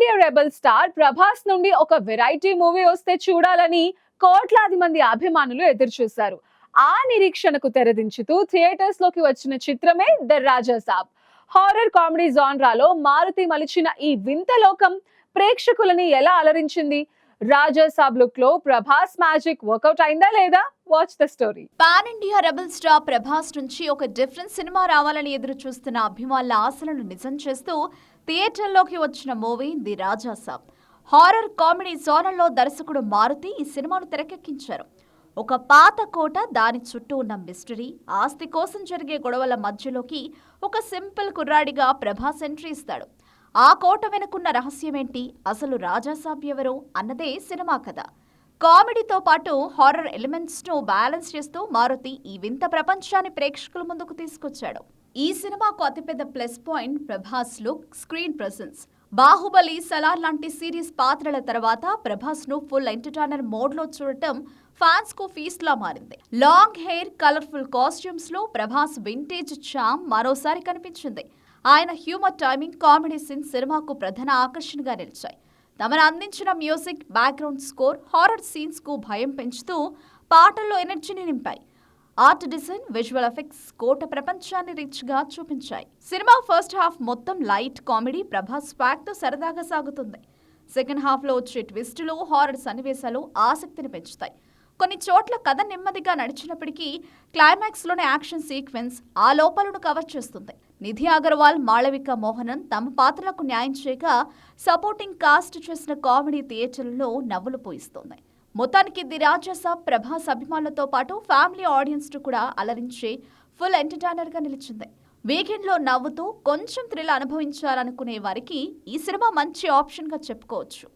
India rebel star Prabhas నుండి ఒక variety movie వస్తే చూడాలని కోట్లాది మంది అభిమానులు ఎదురు చూశారు ఆ నిరీక్షణకు తెరదించుతూ థియేటర్స్లోకి వచ్చిన చిత్రమే the Raja Saab horror comedy జాన్రాలో Maruthi మలిచిన ఈ వింత లోకం ప్రేక్షకులని ఎలా అలరించింది? రాజా సాబ్ లుక్లో ప్రభాస్ మ్యాజిక్ వర్కౌట్ అయిందా లేదా? Watch the story pan India rebel star Prabhas నుంచి ఒక డిఫరెంట్ సినిమా రావాలని ఎదురు చూస్తున్న అభిమానుల ఆశలను నిజం చేస్తూ థియేటర్లోకి వచ్చిన movie the Raja Saab. Horror comedy జోనల్లో దర్శకుడు మారుతి ఈ సినిమాను తెరకెక్కించారు. ఒక పాత కోట దాని చుట్టూ ఉన్న మిస్టరీ ఆస్తి కోసం జరిగే గొడవల మధ్యలోకి ఒక సింపుల్ కుర్రాడిగా ప్రభాస్ ఎంట్రీ ఇస్తాడు. ఆ కోట వెనుకున్న రహస్యమేంటి? అసలు రాజాసాబ్ ఎవరు? అన్నదే సినిమా కథ. కామెడీతో పాటు హారర్ ఎలిమెంట్స్ను బ్యాలెన్స్ చేస్తూ మారుతి ఈ వింత ప్రపంచాన్ని ప్రేక్షకుల ముందుకు తీసుకొచ్చాడు. ఈ సినిమాకు అతిపెద్ద plus point Prabhas look screen presence. Baahubali Salaar లాంటి సిరీస్ పాత్రల తర్వాత ప్రభాస్ను ఫుల్ ఎంటర్టైనర్ మోడ్లో చూడటం ఫ్యాన్స్కు ఫీస్ట్లా మారింది. లాంగ్ హెయిర్ కలర్ఫుల్ కాస్ట్యూమ్స్లో ప్రభాస్ వింటేజ్ చామ్ మరోసారి కనిపించింది. ఆయన హ్యూమర్ టైమింగ్ కామెడీ సీన్ సినిమాకు ప్రధాన ఆకర్షణగా నిలిచాయి. తమను అందించిన మ్యూజిక్ బ్యాక్గ్రౌండ్ స్కోర్ హారర్ సీన్స్కు భయం పెంచుతూ పాటల్లో ఎనర్జీని నింపాయి. ఆర్ట్ డిజైన్ విజువల్ ఎఫెక్ట్స్ కోట ప్రపంచాన్ని రిచ్గా చూపించాయి. సినిమా ఫస్ట్ హాఫ్ మొత్తం లైట్ కామెడీ ప్రభాస్ స్వాగ్ సరదాగా సాగుతుంది. సెకండ్ హాఫ్లో వచ్చే ట్విస్టులు హారర్ సన్నివేశాలు ఆసక్తిని పెంచుతాయి. కొన్ని చోట్ల కథ నెమ్మదిగా నడిచినప్పటికీ క్లైమాక్స్లోని యాక్షన్ సీక్వెన్స్ ఆ లోపాలను కవర్ చేస్తుంది. నిధి అగర్వాల్ మాళవిక మోహనన్ తమ పాత్రలకు న్యాయం చేయగా సపోర్టింగ్ కాస్ట్ చేసిన కామెడీ థియేటర్లలో నవ్వులు పోయిస్తోంది. మొత్తానికి ది రాజస ప్రభాస్ అభిమానులతో పాటు ఫ్యామిలీ ఆడియన్స్ను కూడా అలరించే ఫుల్ ఎంటర్టైనర్గా నిలిచింది. వీకెండ్లో నవ్వుతూ కొంచెం థ్రిల్ అనుభవించాలనుకునే వారికి ఈ సినిమా మంచి ఆప్షన్గా చెప్పుకోవచ్చు.